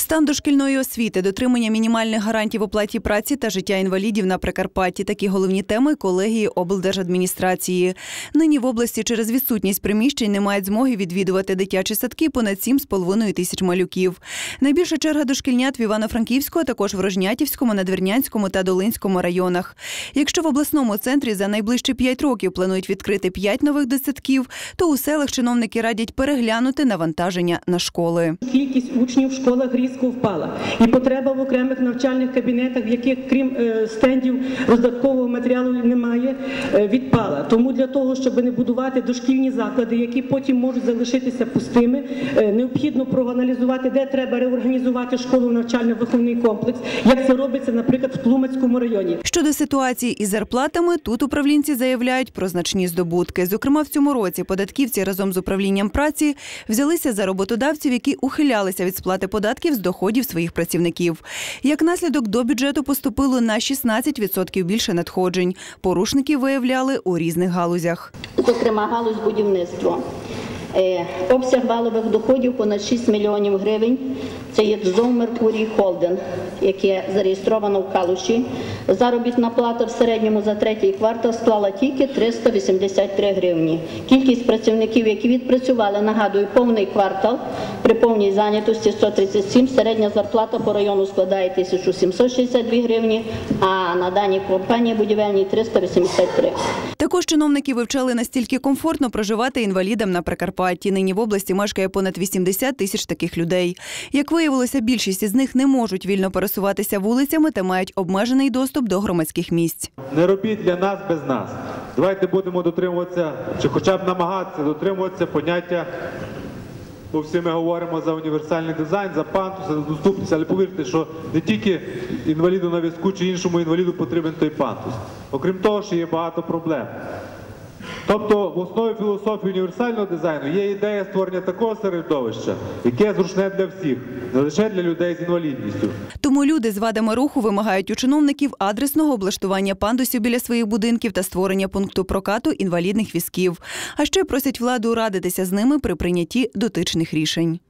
Стан дошкільної освіти, дотримання мінімальних гарантій в оплаті праці та життя інвалідів на Прикарпатті – такі головні теми колегії облдержадміністрації. Нині в області через відсутність приміщень не мають змоги відвідувати дитячі садки понад 7,5 тисяч малюків. Найбільша черга дошкільнят в Івано-Франківську, також в Рожнятівському, Надвірнянському та Долинському районах. Якщо в обласному центрі за найближчі 5 років планують відкрити 5 нових дитсадків, то у селах чиновники радять переглянути навантаження на школи. Кількість учнів в школах різко впала, і потреба в окремих навчальних кабінетах, в яких крім е, стендів роздаткового матеріалу немає, е, відпала. Тому для того, щоб не будувати дошкільні заклади, які потім можуть залишитися пустими, е, необхідно проаналізувати, де треба реорганізувати школу навчально-виховний комплекс, як це робиться, наприклад, в Тлумацькому районі. Щодо ситуації із зарплатами, тут управлінці заявляють про значні здобутки. Зокрема, в цьому році податківці разом з управлінням праці взялися за роботодавців, які ухилялися від сплати податків з доходів своїх працівників. Як наслідок до бюджету поступило на 16% більше надходжень. Порушники виявляли у різних галузях. зокрема галузь будівництва. Е, Обсяг валових доходів понад 6 мільйонів гривень. Це є ТЗОВ Меркурій Холден, яке зареєстровано в Калуші. Заробітна плата в середньому за третій квартал склала тільки 383 гривні. Кількість працівників, які відпрацювали, нагадую, повний квартал при повній зайнятості 137, середня зарплата по району складає 1762 гривні, а на даній компанії будівельній 383. Також чиновники вивчали настільки комфортно проживати інвалідам на Прикарпатті. Нині в області мешкає понад 80 тисяч таких людей. Як виявилося, більшість із них не можуть вільно пересуватися вулицями та мають обмежений доступ до громадських місць. Не робіть для нас без нас. Давайте будемо дотримуватися, чи хоча б намагатися дотримуватися поняття. Бо всі ми говоримо за універсальний дизайн, за пантус, за доступність, але повірте, що не тільки інваліду на візку чи іншому інваліду потрібен той пантус. Окрім того, що є багато проблем. Тобто в основі філософії універсального дизайну є ідея створення такого середовища, яке зручне для всіх, не лише для людей з інвалідністю. Тому люди з вадами руху вимагають у чиновників адресного облаштування пандусів біля своїх будинків та створення пункту прокату інвалідних візків. А ще просять владу радитися з ними при прийнятті дотичних рішень.